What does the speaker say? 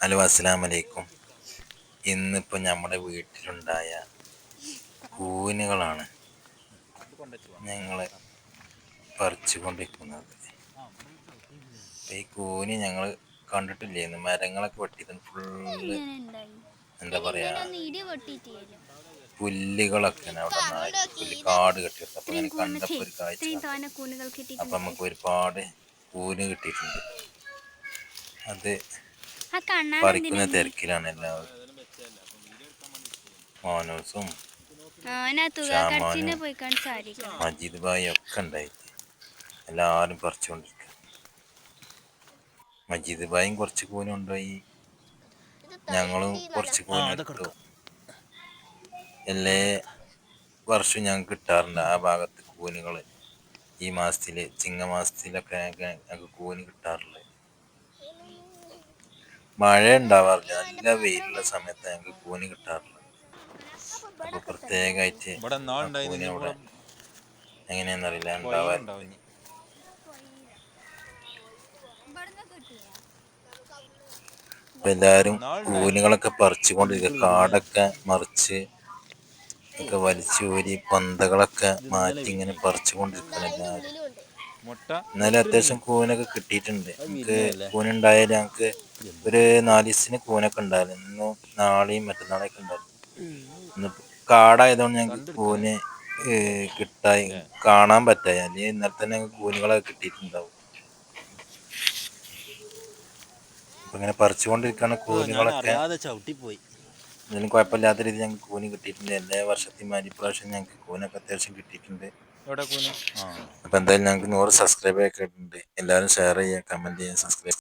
Hello അസ്സലാം വലൈക്കും ഇന്നിപ്പോൾ നമ്മുടെ വീട്ടിലുണ്ടായ കൂനുകളാണ് ഞങ്ങൾ പറിച്ചുകൊണ്ടിരിക്കുന്നത്. ഈ കൂന് ഞങ്ങൾ കണ്ടിട്ടില്ലേന്ന് മരങ്ങളൊക്കെ വെട്ടിയത് ഫുള്ള് എന്താ പറയാ? പുല്ലുകളൊക്കെ അവിടെ പുല്ല് കാട് കെട്ടിയിട്ടുണ്ട്. അപ്പൊ ഇങ്ങനെ കണ്ടപ്പോ ഒരു കാഴ്ച അപ്പൊ നമുക്ക് ഒരുപാട് കൂന് കിട്ടിയിട്ടുണ്ട്. അത് പറിക്കുന്ന തിരക്കിലാണ് എല്ലാവരും. മോനൂസും മജീദ് ഭായി ഒക്കെ ഉണ്ടായിട്ട് എല്ലാവരും പറിച്ചുകൊണ്ടിരിക്കുക മജീദ് ഭായും കുറച്ച് കൂന് ഉണ്ടായി ഞങ്ങളും കുറച്ച് കൂന് എടുത്തു. എല്ലാ വർഷവും ഞങ്ങൾക്ക് കിട്ടാറുണ്ട് ആ ഭാഗത്ത് കൂനുകൾ ഈ മാസത്തിൽ ചിങ്ങമാസത്തിലൊക്കെ ഞങ്ങൾക്ക് ഞങ്ങൾക്ക് കൂന് കിട്ടാറുള്ളത്. മഴ ഉണ്ടാവാറില്ല നല്ല വെയിലുള്ള സമയത്ത് ഞങ്ങൾക്ക് കൂന് കിട്ടാറില്ല. അപ്പൊ പ്രത്യേകമായിട്ട് കൂന് അവിടെ എങ്ങനെയാണെന്നറിയില്ല ഉണ്ടാവാൻ ഇപ്പൊ എല്ലാരും കൂനുകളൊക്കെ പറിച്ചുകൊണ്ടിരിക്കുക. കാടൊക്കെ മറിച്ച് ഒക്കെ വലിച്ചൂരി പന്തകളൊക്കെ മാറ്റി ഇങ്ങനെ പറിച്ചുകൊണ്ടിരിക്കണം എല്ലാവരും എന്നാലും അത്യാവശ്യം കൂനൊക്കെ കിട്ടിയിട്ടുണ്ട്. നമുക്ക് കൂനുണ്ടായാലും ഞങ്ങൾക്ക് ഒരു നാല് ദിവസത്തിന് കൂനൊക്കെ ഉണ്ടായിരുന്നു. ഇന്നും നാളെയും മറ്റന്നാളെയൊക്കെ ഉണ്ടായിരുന്നു. ഇന്ന് കാടായതുകൊണ്ട് ഞങ്ങൾക്ക് കൂന് കിട്ടായി. കാണാൻ പറ്റായി. അല്ലെങ്കിൽ ഇന്നലെ തന്നെ ഞങ്ങൾക്ക് കൂനുകളൊക്കെ കിട്ടിയിട്ടുണ്ടാവും. അപ്പൊ ഇങ്ങനെ പറിച്ചുകൊണ്ടിരിക്കുകയാണ് കൂനുകളൊക്കെ എന്തെങ്കിലും കുഴപ്പമില്ലാത്ത രീതിയിൽ ഞങ്ങൾക്ക് കൂന് കിട്ടിയിട്ടുണ്ട്. എല്ലാ വർഷത്തെയും മാതിരി പ്രാവശ്യം ഞങ്ങൾക്ക് കൂനൊക്കെ അത്യാവശ്യം കിട്ടിയിട്ടുണ്ട്. അപ്പൊ എന്തായാലും ഞങ്ങൾക്ക് നൂറ് സബ്സ്ക്രൈബ് ഒക്കെ ഉണ്ട്. എല്ലാവരും ഷെയർ ചെയ്യുക കമന്റ് ചെയ്യുക സബ്സ്ക്രൈബ്